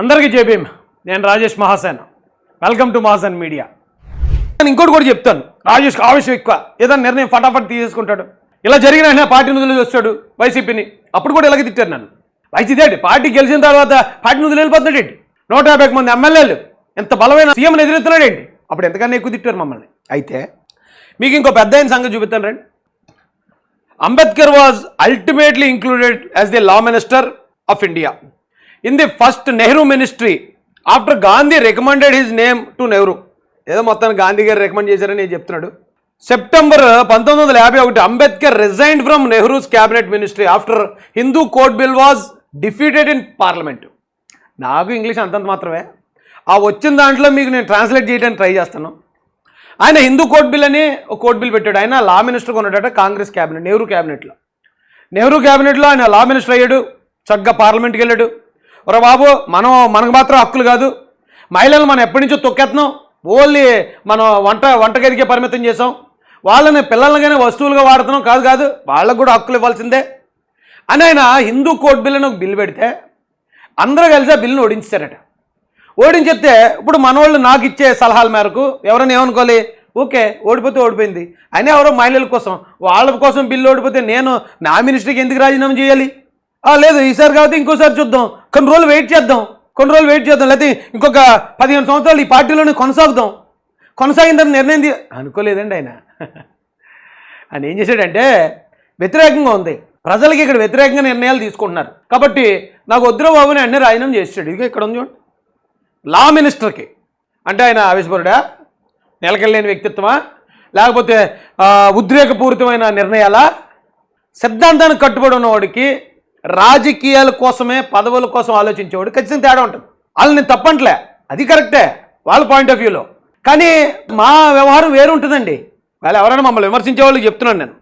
అందరికీ జేబీఎం నేను Rajesh Mahasen. Welcome to Mahasen media నేను ఇంకోటి కూడా చెప్తాను. రాజేష్ ఆవేశం ఎక్కువ. ఏదైనా నిర్ణయం ఫటాఫట్ తీసేసుకుంటాడు. ఇలా జరిగిన వెంటనే పార్టీ నుదులు వచ్చాడు వైసీపీని. అప్పుడు కూడా ఇలాగే తిట్టారు నన్ను. వైసీపీ పార్టీ గెలిచిన తర్వాత పార్టీ నుదులు వెళ్ళిపోతున్నాడు ఏంటి? నూట యాభై మంది ఎమ్మెల్యేలు. ఎంత బలమైన సీఎంని ఎదురెత్తున్నాడు ఏంటి? అప్పుడు ఎంతకన్నా ఎక్కువ తిట్టారు మమ్మల్ని. అయితే మీకు ఇంకో పెద్ద అయిన సంగతి చూపిస్తాను రండి. Ambedkar was ultimately included as the law minister of India in the first Nehru ministry after Gandhi recommended his name to Nehru. ఏదో మొత్తాన్ని గాంధీ గారు రికమెండ్ చేశారని నేను చెప్తున్నాడు. సెప్టెంబర్ పంతొమ్మిది వందల యాభై ఒకటి Ambedkar resigned from Nehru's cabinet ministry after Hindu code bill was defeated in parliament నాకు ఇంగ్లీష్ అంతంత మాత్రమే. ఆ వచ్చిన దాంట్లో మీకు నేను ట్రాన్స్లేట్ చేయడానికి ట్రై చేస్తాను. ఆయన హిందూ కోర్ట్ బిల్ అని కోర్ట్ బిల్ పెట్టాడు. ఆయన లా మినిస్టర్ కొన్నాడట కాంగ్రెస్ క్యాబినెట్ నెహ్రూ క్యాబినెట్లో నెహ్రూ క్యాబినెట్లో ఆయన లా మినిస్టర్ అయ్యాడు. చక్కగా పార్లమెంట్కి వెళ్ళాడు. ఒరే బాబు మనం మనకు మాత్రం హక్కులు కాదు. మహిళలు మనం ఎప్పటి నుంచో తొక్కేస్తున్నాం ఓన్లీ మనం వంట వంటగదికే పరిమితం చేసాం వాళ్ళని పిల్లలగానే వస్తువులుగా వాడుతున్నాం. కాదు కాదు వాళ్ళకు కూడా హక్కులు ఇవ్వాల్సిందే. అని ఆయన హిందూ కోర్టు బిల్లును ఒక బిల్లు పెడితే అందరూ కలిసి ఆ బిల్లును ఓడించారట. ఓడించేస్తే ఇప్పుడు మనోళ్ళు నాకు ఇచ్చే సలహాల మేరకు ఎవరైనా ఏమనుకోవాలి? ఓకే ఓడిపోతే ఓడిపోయింది. అయినా ఎవరో మహిళల కోసం వాళ్ళ కోసం బిల్లు ఓడిపోతే నేను నా మినిస్టర్కి ఎందుకు రాజీనామా చేయాలి? లేదు ఈసారి కాబట్టి ఇంకోసారి చూద్దాం. కొన్ని రోజులు వెయిట్ చేద్దాం. కొన్ని రోజులు వెయిట్ చేద్దాం. లేకపోతే ఇంకొక పదిహేను సంవత్సరాలు ఈ పార్టీలోనే కొనసాగుదాం. కొనసాగిన తర్వాత నిర్ణయం తీ అనుకోలేదండి ఆయన. ఆయన ఏం చేశాడంటే వ్యతిరేకంగా ఉంది. ప్రజలకి ఇక్కడ వ్యతిరేకంగా నిర్ణయాలు తీసుకుంటున్నారు. కాబట్టి నాకు వద్దురా బాబుని అన్నీ రాజీనామా చేసాడు ఇదిగో ఇక్కడ ఉంది చూడండి లా మినిస్టర్కి. అంటే ఆయన ఆవేశపరుడా? నెలకెళ్ళలేని వ్యక్తిత్వమా? లేకపోతే ఉద్రేకపూరితమైన నిర్ణయాలా? సిద్ధాంతానికి కట్టుబడి ఉన్నవాడికి రాజకీయాల కోసమే పదవుల కోసం ఆలోచించేవాడు ఖచ్చితంగా తేడా ఉంటుంది. వాళ్ళు నేను తప్పంట్లే. అది కరెక్టే వాళ్ళ పాయింట్ ఆఫ్ వ్యూలో. కానీ మా వ్యవహారం వేరు ఉంటుందండి వాళ్ళు ఎవరైనా మమ్మల్ని విమర్శించే వాళ్ళకి చెప్తున్నాను నేను.